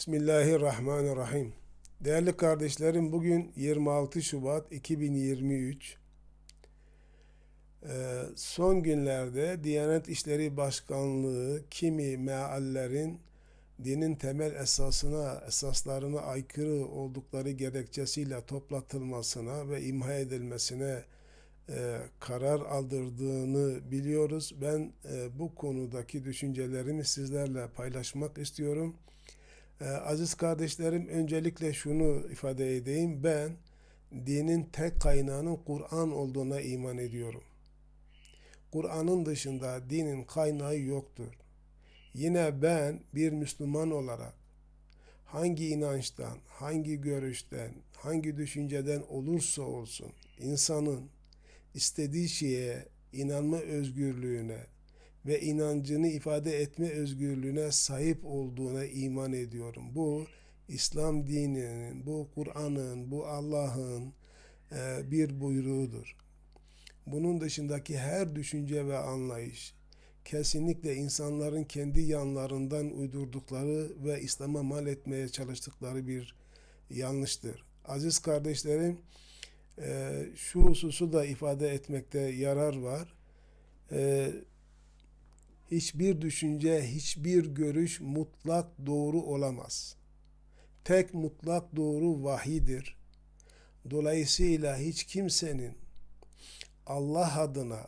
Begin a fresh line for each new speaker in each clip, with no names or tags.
Bismillahirrahmanirrahim. Değerli kardeşlerim bugün 26 Şubat 2023. Ee, son günlerde Diyanet İşleri Başkanlığı kimi meallerin dinin temel esasına, esaslarına aykırı oldukları gerekçesiyle toplatılmasına ve imha edilmesine e, karar aldırdığını biliyoruz. Ben e, bu konudaki düşüncelerimi sizlerle paylaşmak istiyorum. Ee, aziz kardeşlerim öncelikle şunu ifade edeyim. Ben dinin tek kaynağının Kur'an olduğuna iman ediyorum. Kur'an'ın dışında dinin kaynağı yoktur. Yine ben bir Müslüman olarak hangi inançtan, hangi görüşten, hangi düşünceden olursa olsun insanın istediği şeye inanma özgürlüğüne, ve inancını ifade etme özgürlüğüne sahip olduğuna iman ediyorum. Bu İslam dininin, bu Kur'an'ın, bu Allah'ın e, bir buyruğudur. Bunun dışındaki her düşünce ve anlayış kesinlikle insanların kendi yanlarından uydurdukları ve İslam'a mal etmeye çalıştıkları bir yanlıştır. Aziz kardeşlerim, e, şu hususu da ifade etmekte yarar var. E, hiçbir düşünce, hiçbir görüş mutlak doğru olamaz. Tek mutlak doğru vahidir. Dolayısıyla hiç kimsenin Allah adına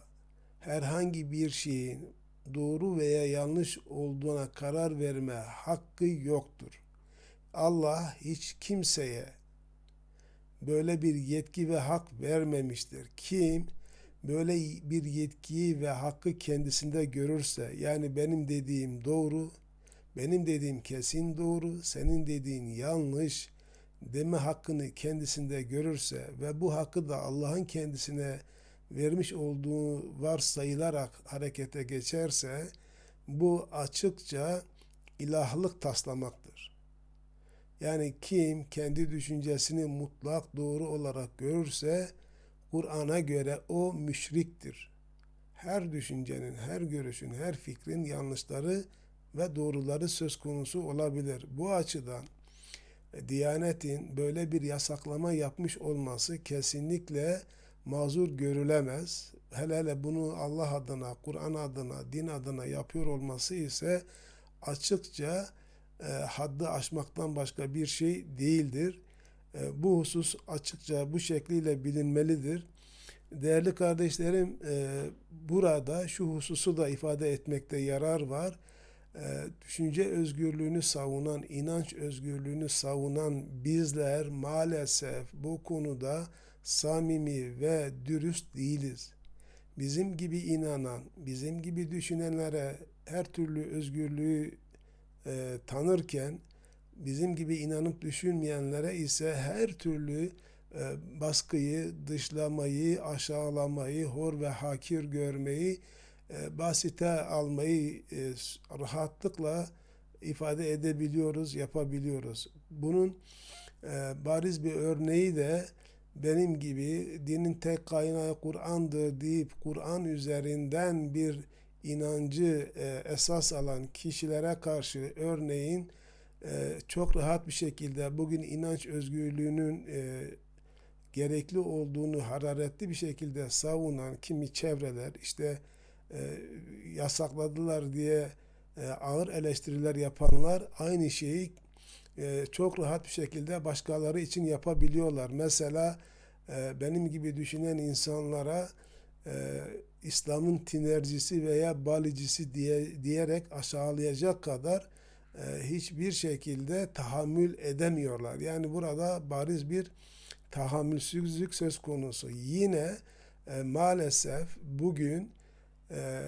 herhangi bir şeyin doğru veya yanlış olduğuna karar verme hakkı yoktur. Allah hiç kimseye böyle bir yetki ve hak vermemiştir. Kim böyle bir yetkiyi ve hakkı kendisinde görürse yani benim dediğim doğru, benim dediğim kesin doğru, senin dediğin yanlış deme hakkını kendisinde görürse ve bu hakkı da Allah'ın kendisine vermiş olduğu varsayılarak harekete geçerse bu açıkça ilahlık taslamaktır. Yani kim kendi düşüncesini mutlak doğru olarak görürse Kur'an'a göre o müşriktir. Her düşüncenin, her görüşün, her fikrin yanlışları ve doğruları söz konusu olabilir. Bu açıdan e, Diyanet'in böyle bir yasaklama yapmış olması kesinlikle mazur görülemez. Hele hele bunu Allah adına, Kur'an adına, din adına yapıyor olması ise açıkça e, haddi aşmaktan başka bir şey değildir. E, bu husus açıkça bu şekliyle bilinmelidir. Değerli kardeşlerim e, burada şu hususu da ifade etmekte yarar var. E, düşünce özgürlüğünü savunan, inanç özgürlüğünü savunan bizler maalesef bu konuda samimi ve dürüst değiliz. Bizim gibi inanan, bizim gibi düşünenlere her türlü özgürlüğü tanırken bizim gibi inanıp düşünmeyenlere ise her türlü e, baskıyı, dışlamayı, aşağılamayı, hor ve hakir görmeyi, e, basite almayı e, rahatlıkla ifade edebiliyoruz, yapabiliyoruz. Bunun bariz bir örneği de benim gibi dinin tek kaynağı Kur'an'dır deyip Kur'an üzerinden bir inancı esas alan kişilere karşı örneğin çok rahat bir şekilde bugün inanç özgürlüğünün gerekli olduğunu hararetli bir şekilde savunan kimi çevreler işte yasakladılar diye ağır eleştiriler yapanlar aynı şeyi çok rahat bir şekilde başkaları için yapabiliyorlar. Mesela benim gibi düşünen insanlara İslam'ın tinercisi veya balicisi diye diyerek aşağılayacak kadar e, hiçbir şekilde tahammül edemiyorlar. Yani burada bariz bir tahammülsüzlük söz konusu. Yine e, maalesef bugün e,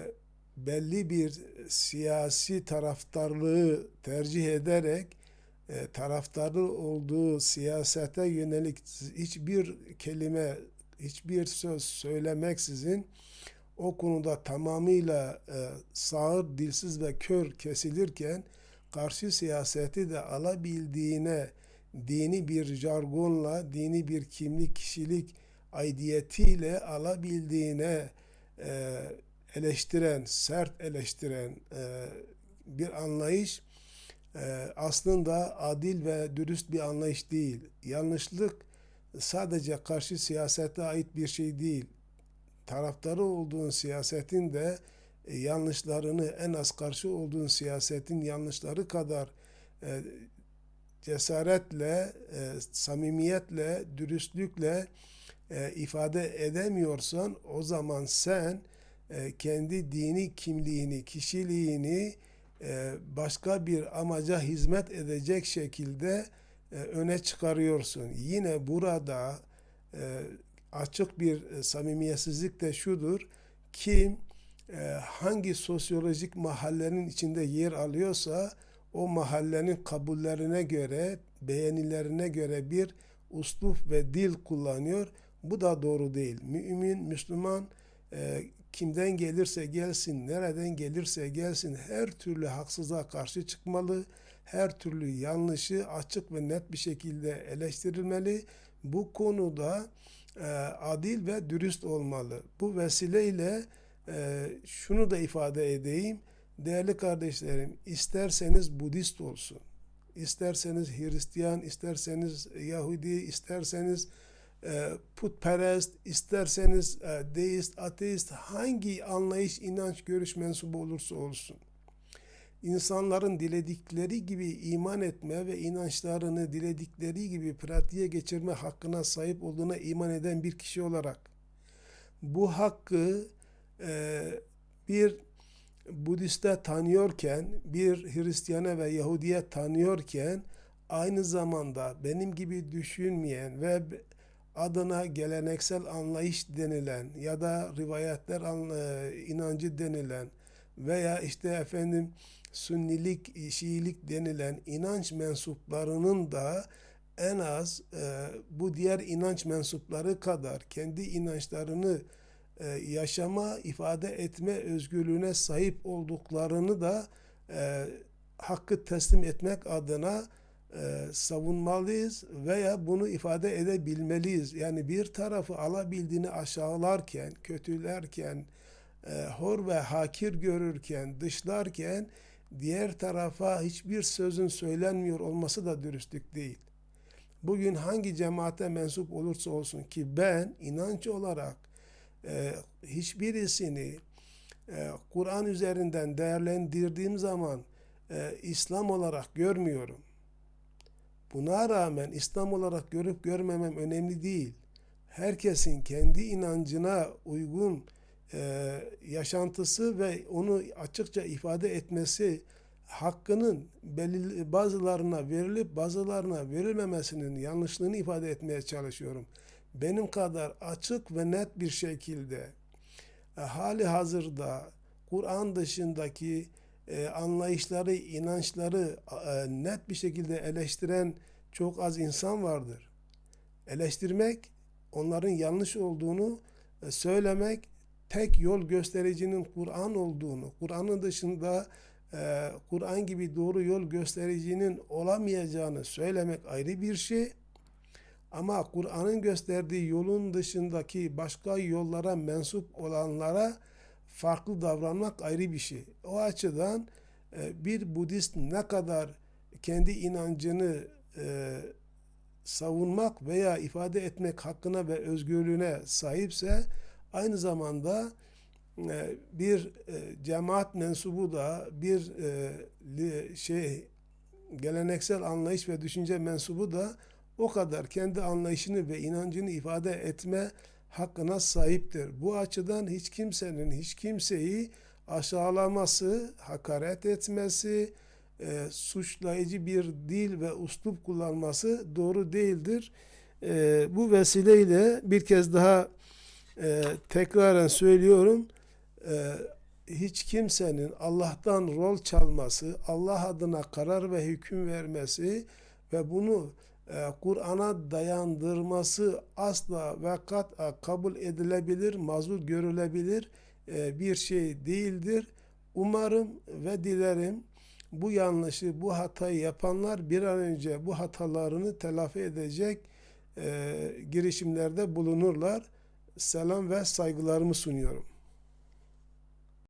belli bir siyasi taraftarlığı tercih ederek e, taraftarı olduğu siyasete yönelik hiçbir kelime, hiçbir söz söylemeksizin o konuda tamamıyla e, sağır, dilsiz ve kör kesilirken karşı siyaseti de alabildiğine dini bir jargonla, dini bir kimlik, kişilik aidiyetiyle alabildiğine e, eleştiren, sert eleştiren e, bir anlayış e, aslında adil ve dürüst bir anlayış değil. Yanlışlık sadece karşı siyasete ait bir şey değil. Taraftarı olduğun siyasetin de e, yanlışlarını en az karşı olduğun siyasetin yanlışları kadar e, cesaretle, e, samimiyetle, dürüstlükle e, ifade edemiyorsan o zaman sen e, kendi dini kimliğini, kişiliğini e, başka bir amaca hizmet edecek şekilde e, öne çıkarıyorsun. Yine burada e, açık bir e, samimiyetsizlik de şudur. Kim hangi sosyolojik mahallenin içinde yer alıyorsa o mahallenin kabullerine göre, beğenilerine göre bir uslup ve dil kullanıyor. Bu da doğru değil. Mümin, Müslüman e, kimden gelirse gelsin, nereden gelirse gelsin her türlü haksızlığa karşı çıkmalı. Her türlü yanlışı açık ve net bir şekilde eleştirilmeli. Bu konuda e, adil ve dürüst olmalı. Bu vesileyle e, şunu da ifade edeyim. Değerli kardeşlerim, isterseniz Budist olsun, isterseniz Hristiyan, isterseniz Yahudi, isterseniz e, putperest, isterseniz e, deist, ateist, hangi anlayış, inanç, görüş mensubu olursa olsun. İnsanların diledikleri gibi iman etme ve inançlarını diledikleri gibi pratiğe geçirme hakkına sahip olduğuna iman eden bir kişi olarak bu hakkı bir Budist'e tanıyorken, bir Hristiyana ve Yahudiye tanıyorken aynı zamanda benim gibi düşünmeyen ve adına geleneksel anlayış denilen ya da rivayetler inancı denilen veya işte efendim Sünnilik, Şiilik denilen inanç mensuplarının da en az e, bu diğer inanç mensupları kadar kendi inançlarını e, yaşama, ifade etme özgürlüğüne sahip olduklarını da e, hakkı teslim etmek adına e, savunmalıyız veya bunu ifade edebilmeliyiz. Yani bir tarafı alabildiğini aşağılarken, kötülerken, e, hor ve hakir görürken, dışlarken diğer tarafa hiçbir sözün söylenmiyor olması da dürüstlük değil. Bugün hangi cemaate mensup olursa olsun ki ben inanç olarak e, hiçbirisini Kur'an üzerinden değerlendirdiğim zaman e, İslam olarak görmüyorum. Buna rağmen İslam olarak görüp görmemem önemli değil. Herkesin kendi inancına uygun e, yaşantısı ve onu açıkça ifade etmesi hakkının bazılarına verilip bazılarına verilmemesinin yanlışlığını ifade etmeye çalışıyorum. Benim kadar açık ve net bir şekilde e, hali hazırda Kur'an dışındaki e, anlayışları, inançları e, net bir şekilde eleştiren çok az insan vardır. Eleştirmek, onların yanlış olduğunu e, söylemek, tek yol göstericinin Kur'an olduğunu, Kur'an'ın dışında e, Kur'an gibi doğru yol göstericinin olamayacağını söylemek ayrı bir şey. Ama Kur'an'ın gösterdiği yolun dışındaki başka yollara mensup olanlara farklı davranmak ayrı bir şey. O açıdan e, bir Budist ne kadar kendi inancını e, savunmak veya ifade etmek hakkına ve özgürlüğüne sahipse aynı zamanda e, bir cemaat mensubu da bir şey geleneksel anlayış ve düşünce mensubu da o kadar kendi anlayışını ve inancını ifade etme hakkına sahiptir. Bu açıdan hiç kimsenin hiç kimseyi aşağılaması, hakaret etmesi, e, suçlayıcı bir dil ve uslup kullanması doğru değildir. E, bu vesileyle bir kez daha e, tekraren söylüyorum. E, hiç kimsenin Allah'tan rol çalması, Allah adına karar ve hüküm vermesi ve bunu e, Kur'an'a dayandırması asla ve kat kabul edilebilir, mazur görülebilir e, bir şey değildir. Umarım ve dilerim bu yanlışı, bu hatayı yapanlar bir an önce bu hatalarını telafi edecek e, girişimlerde bulunurlar. Selam ve saygılarımı sunuyorum.